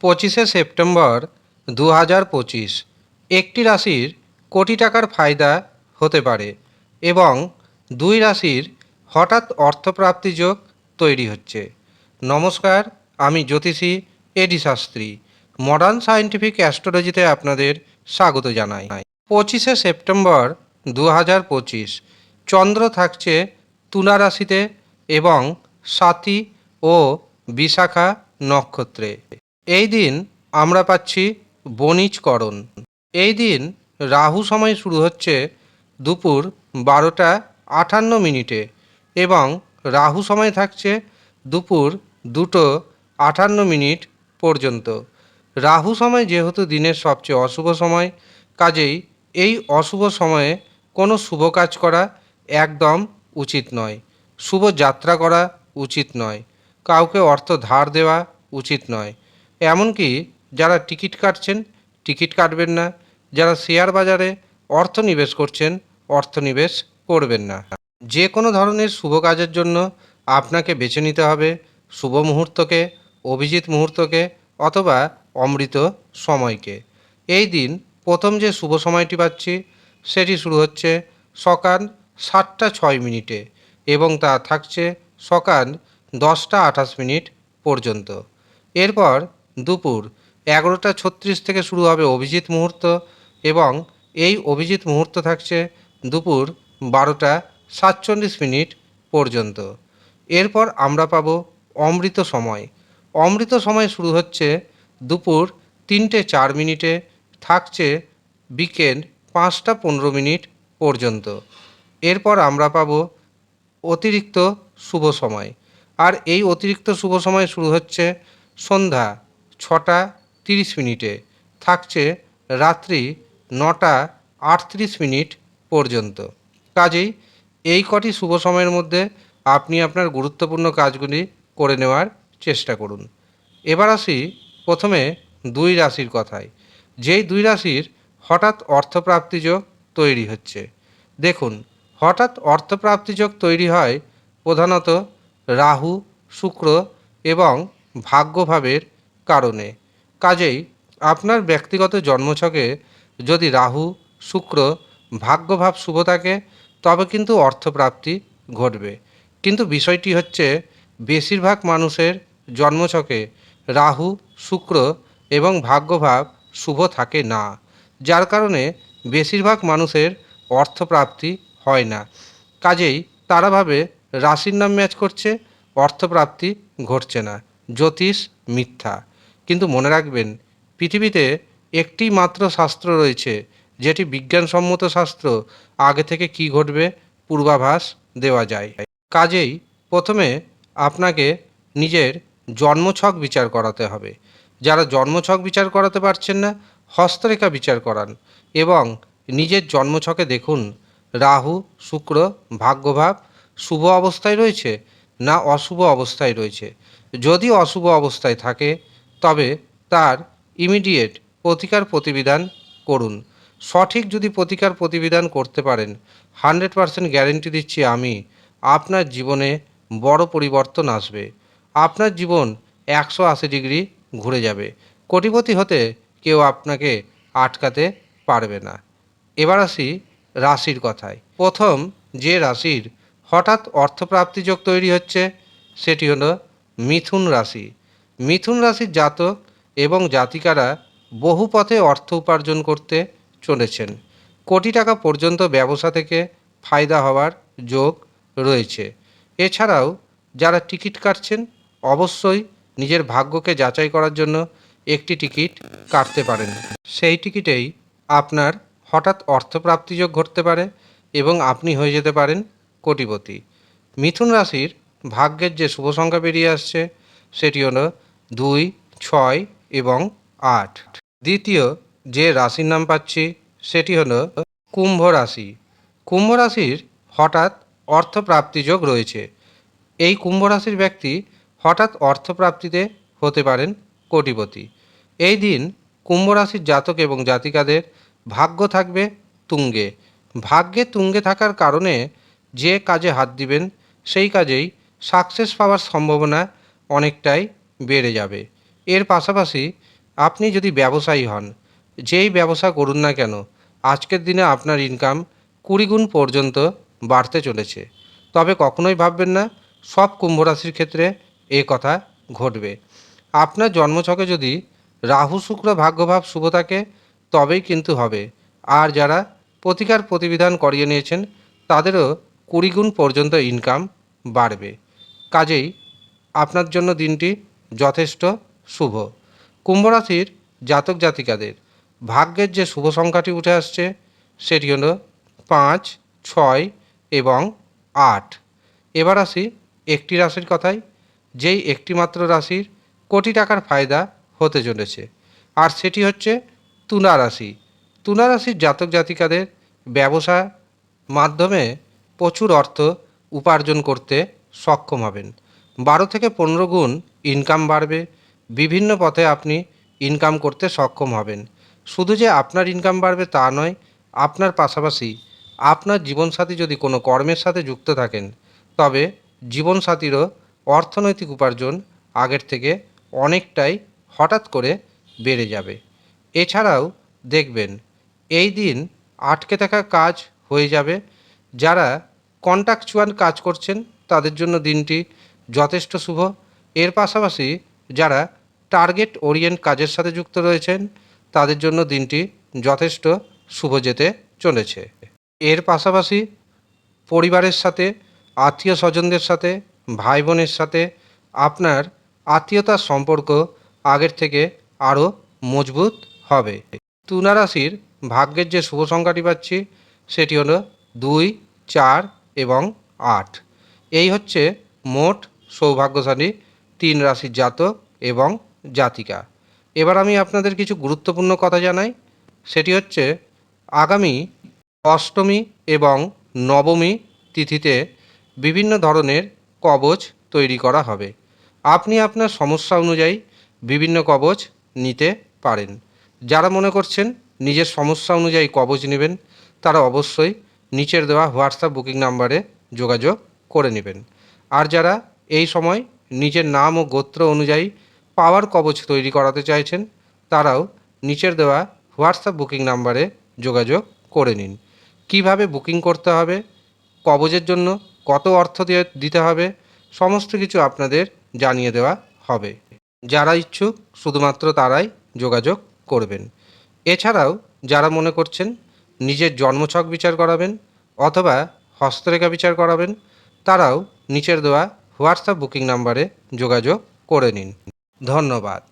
পঁচিশে সেপ্টেম্বর দু হাজার পঁচিশ। একটি রাশির কোটি টাকার ফায়দা হতে পারে এবং দুই রাশির হঠাৎ অর্থপ্রাপ্তি যোগ তৈরি হচ্ছে। নমস্কার, আমি জ্যোতিষী A D Shastri. Modern scientific অ্যাস্ট্রোলজিতে আপনাদের স্বাগত জানাই। পঁচিশে সেপ্টেম্বর দু হাজার পঁচিশ, চন্দ্র থাকছে তুলা রাশিতে এবং সাথী ও বিশাখা নক্ষত্রে। এই দিন আমরা পাচ্ছি বণিজকরণ। এই দিন রাহু সময় শুরু হচ্ছে দুপুর বারোটা আটান্ন মিনিটে এবং রাহু সময় থাকছে দুপুর দুটো আটান্ন মিনিট পর্যন্ত। রাহু সময় যেহেতু দিনের সবচেয়ে অশুভ সময়, কাজেই এই অশুভ সময়ে কোনো শুভ কাজ করা একদম উচিত নয়। শুভ যাত্রা করা উচিত নয়। কাউকে অর্থ ধার দেওয়া উচিত নয়। এমনকি যারা টিকিট কাটছেন, টিকিট কাটবেন না। যারা শেয়ার বাজারে অর্থ নিবেশ করছেন, অর্থ নিবেশ করবেন না। যে কোনো ধরনের শুভ কাজের জন্য আপনাকে বেছে নিতে হবে শুভ মুহূর্তকে, অভিজিৎ মুহূর্তকে অথবা অমৃত সময়কে। এই দিন প্রথম যে শুভ সময়টি পাচ্ছি, সেটি শুরু হচ্ছে সকাল সাতটা ছয় মিনিটে এবং তা থাকছে সকাল দশটা আঠাশ মিনিট পর্যন্ত। এরপর দুপুর এগারোটা ছত্রিশ থেকে শুরু হবে অভিজিৎ মুহূর্ত এবং এই অভিজিৎ মুহূর্ত থাকছে দুপুর বারোটা সাতচল্লিশ মিনিট পর্যন্ত। এরপর আমরা পাব অমৃত সময়। অমৃত সময় শুরু হচ্ছে দুপুর তিনটে চার মিনিটে, থাকছে বিকেল পাঁচটা পনেরো মিনিট পর্যন্ত। এরপর আমরা পাব অতিরিক্ত শুভ সময়। আর এই অতিরিক্ত শুভ সময় শুরু হচ্ছে সন্ধ্যা ছটা তিরিশ মিনিটে থাকছে রাত্রি নটা আটত্রিশ মিনিট পর্যন্ত। কাজেই এই কটি শুভ সময়ের মধ্যে আপনি আপনার গুরুত্বপূর্ণ কাজগুলি করে নেওয়ার চেষ্টা করুন। এবার আসি প্রথমে দুই রাশির কথায়। যেই দুই রাশির হঠাৎ অর্থপ্রাপ্তি যোগ তৈরি হচ্ছে। দেখুন, হঠাৎ অর্থপ্রাপ্তি যোগ তৈরি হয় প্রধানত রাহু, শুক্র এবং ভাগ্যভাবের কারণে। কাজেই আপনার ব্যক্তিগত জন্মছকে যদি রাহু, শুক্র, ভাগ্যভাব শুভ থাকে, তবে কিন্তু অর্থপ্রাপ্তি ঘটবে। কিন্তু বিষয়টি হচ্ছে, বেশিরভাগ মানুষের জন্মছকে রাহু, শুক্র এবং ভাগ্যভাব শুভ থাকে না, যার কারণে বেশিরভাগ মানুষের অর্থপ্রাপ্তি হয় না। কাজেই তারা ভাবে, রাশির নাম ম্যাচ করছে, অর্থপ্রাপ্তি ঘটছে না, জ্যোতিষ মিথ্যা। কিন্তু মনে রাখবেন, পৃথিবীতে একটি মাত্র শাস্ত্র রয়েছে, যেটি বিজ্ঞানসম্মত শাস্ত্র, আগে থেকে কি ঘটবে পূর্বাভাস দেওয়া যায়। কাজেই প্রথমে আপনাকে নিজের জন্মছক বিচার করাতে হবে। যারা জন্মছক বিচার করাতে পারছেন না, হস্তরেখা বিচার করান এবং নিজের জন্মছকে দেখুন, রাহু, শুক্র, ভাগ্যভাব শুভ অবস্থায় রয়েছে না অশুভ অবস্থায় রয়েছে। যদি অশুভ অবস্থায় থাকে তবে তার ইমিডিয়েট প্রতিকার প্রতিবিধান করুন। সঠিক যদি প্রতিকার প্রতিবিধান করতে পারেন হান্ড্রেড পারসেন্ট গ্যারেন্টি দিচ্ছি আমি, আপনার জীবনে বড় পরিবর্তন আসবে। আপনার জীবন একশো আশি ডিগ্রি ঘুরে যাবে। কোটিপতি হতে কেউ আপনাকে আটকাতে পারবে না। এবার আসি রাশির কথায়। প্রথম যে রাশির হঠাৎ অর্থপ্রাপ্তি যোগ তৈরি হচ্ছে, সেটি হলো মিথুন রাশি। মিথুন রাশির জাতক এবং জাতিকারা বহু পথে অর্থ উপার্জন করতে চলেছেন। কোটি টাকা পর্যন্ত ব্যবসা থেকে ফায়দা হওয়ার যোগ রয়েছে। এছাড়াও যারা টিকিট কাটছেন, অবশ্যই নিজের ভাগ্যকে যাচাই করার জন্য একটি টিকিট কাটতে পারেন। সেই টিকিটেই আপনার হঠাৎ অর্থপ্রাপ্তি যোগ ঘটতে পারে এবং আপনি হয়ে যেতে পারেন কোটিপতি। মিথুন রাশির ভাগ্যের যে শুভ সংখ্যা বেরিয়ে আসছে, সেটি হলো দুই, ছয় এবং আট। দ্বিতীয় যে রাশির নাম পাচ্ছি, সেটি হলো কুম্ভ রাশি। কুম্ভ রাশির হঠাৎ অর্থপ্রাপ্তি যোগ রয়েছে। এই কুম্ভ রাশির ব্যক্তি হঠাৎ অর্থপ্রাপ্তিতে হতে পারেন কোটিপতি। এই দিন কুম্ভ রাশির জাতক এবং জাতিকাদের ভাগ্য থাকবে তুঙ্গে। ভাগ্যে তুঙ্গে থাকার কারণে যে কাজে হাত দিবেন, সেই কাজেই সাকসেস পাওয়ার সম্ভাবনা অনেকটাই বেড়ে যাবে। এর পাশাপাশি আপনি যদি ব্যবসায়ী হন, যেই ব্যবসা করুন না কেন, আজকের দিনে আপনার ইনকাম কুড়ি গুণ পর্যন্ত বাড়তে চলেছে। তবে কখনোই ভাববেন না, সব কুম্ভ রাশির ক্ষেত্রে এ কথা ঘটবে। আপনার জন্মছকে যদি রাহু, শুক্র, ভাগ্যভাব শুভ থাকে, তবেই কিন্তু হবে। আর যারা প্রতিকার প্রতিবিধান করিয়ে নিয়েছেন, তাদেরও কুড়ি গুণ পর্যন্ত ইনকাম বাড়বে। কাজেই আপনার জন্য দিনটি যথেষ্ট শুভ। কুম্ভ রাশির জাতক জাতিকাদের, ভাগ্যের যে শুভ সংখ্যাটি উঠে আসছে, সেটি হল পাঁচ, ছয় এবং আট। এবার আসি একটি রাশির কথাই যেই একটিমাত্র রাশির কোটি টাকার ফায়দা হতে চলেছে। আর সেটি হচ্ছে তুলা রাশি। তুলা রাশির জাতক জাতিকাদের ব্যবসা মাধ্যমে প্রচুর অর্থ উপার্জন করতে সক্ষম হবেন। বারো থেকে পনেরো গুণ ইনকাম বাড়বে, বিভিন্ন পথে আপনি ইনকাম করতে সক্ষম হবেন। শুধু যে আপনার ইনকাম বাড়বে তা নয়, আপনার পাশাপাশি আপনার জীবনসাথী যদি কোনো কর্মের সাথে যুক্ত থাকেন, তবে জীবনসাথীরও অর্থনৈতিক উপার্জন আগের থেকে অনেকটাই হঠাৎ করে বেড়ে যাবে। এছাড়াও দেখবেন, এই দিন আটকে থাকা কাজ হয়ে যাবে। যারা কন্ট্রাকচুয়াল কাজ করছেন, তাদের জন্য দিনটি যথেষ্ট শুভ। এর পাশাপাশি যারা টার্গেট ওরিয়েন্ট কাজের সাথে যুক্ত রয়েছেন, তাদের জন্য দিনটি যথেষ্ট শুভ যেতে চলেছে। এর পাশাপাশি পরিবারের সাথে, আত্মীয় স্বজনদের সাথে ভাই বোনের সাথে আপনার আত্মীয়তার সম্পর্ক আগের থেকে আরও মজবুত হবে। তুলা রাশির ভাগ্যের যে শুভ সংখ্যাটি পাচ্ছি, সেটি হলো দুই, চার এবং আট। এই হচ্ছে মোট সৌভাগ্যশালী তিন রাশির জাতক এবং জাতিকা। এবার আমি আপনাদের কিছু গুরুত্বপূর্ণ কথা জানাই। সেটি হচ্ছে, আগামী অষ্টমী এবং নবমী তিথিতে বিভিন্ন ধরনের কবচ তৈরি করা হবে। আপনি আপনার সমস্যা অনুযায়ী বিভিন্ন কবচ নিতে পারেন। যারা মনে করছেন নিজের সমস্যা অনুযায়ী কবচ নেবেন, তারা অবশ্যই নিচের দেওয়া হোয়াটসঅ্যাপ বুকিং নাম্বারে যোগাযোগ করে নেবেন। আর যারা এই সময় নিজের নাম ও গোত্র অনুযায়ী পাওয়ার কবচ তৈরি করাতে চাইছেন। তারাও নিচের দেওয়া হোয়াটসঅ্যাপ বুকিং নাম্বারে যোগাযোগ করে নিন। কীভাবে বুকিং করতে হবে? কবজের জন্য কত অর্থ দিয়ে দিতে হবে? সমস্ত কিছু আপনাদের জানিয়ে দেওয়া হবে। যারা ইচ্ছুক, শুধুমাত্র তারাই যোগাযোগ করবেন। এছাড়াও যারা মনে করছেন নিজের জন্মছক বিচার করাবেন অথবা হস্তরেখা বিচার করাবেন, তারাও নিচের দেওয়া হোয়াটসঅ্যাপ বুকিং নাম্বারে যোগাযোগ করে নিন। ধন্যবাদ।